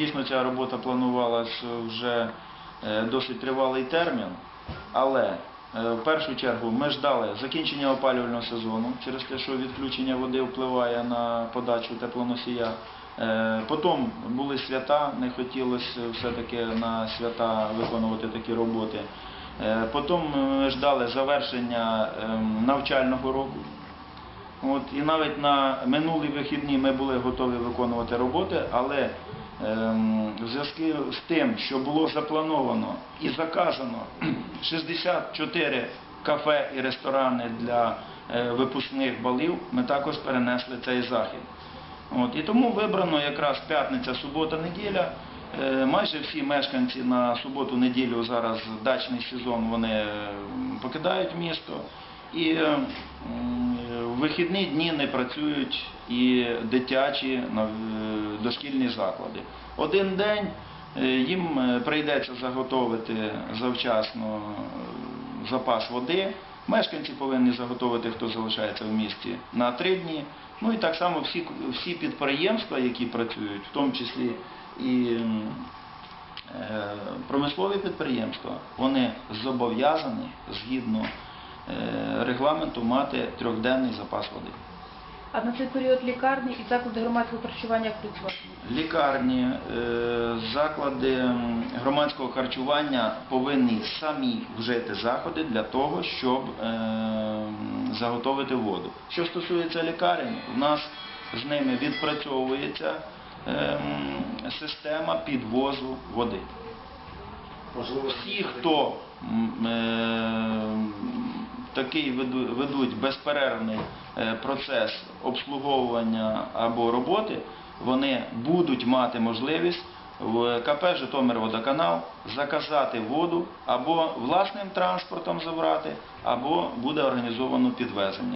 Дійсно, ця робота планувалась вже е, досить тривалий термін, але е, в першу чергу ми ждали закінчення опалювального сезону через те, що відключення води впливає на подачу теплоносія. Е, Потім були свята, не хотілося все-таки на свята виконувати такі роботи. Е, Потім ми ждали завершення ем, навчального року. От, і навіть на минулі вихідні ми були готові виконувати роботи, але в зв'язку з тим, що було заплановано і заказано 64 кафе і ресторани для е, випускних балів, ми також перенесли цей захід. От, і тому вибрано якраз п'ятниця, субота, неділя. Е, Майже всі мешканці на суботу-неділю зараз дачний сезон вони е, покидають місто. І е, в вихідні дні не працюють і дитячі е, дошкільні заклади. Один день е, їм е, прийдеться заготовити завчасно е, запас води. Мешканці повинні заготовити, хто залишається в місті, на три дні. Ну і так само всі, всі підприємства, які працюють, в тому числі і е, промислові підприємства, вони зобов'язані згідно е, регламенту мати трьохденний запас води. А на цей період лікарні і заклади громадського харчування працюватимуть? Лікарні, е, заклади громадського харчування повинні самі вжити заходи для того, щоб е, заготовити воду. Що стосується лікарень, у нас з ними відпрацьовується е, система підвозу води. Всі, хто е, такий ведуть безперервний е, процес обслуговування або роботи, вони будуть мати можливість в КП Житомирводоканал заказати воду або власним транспортом забрати, або буде організовано підвезення.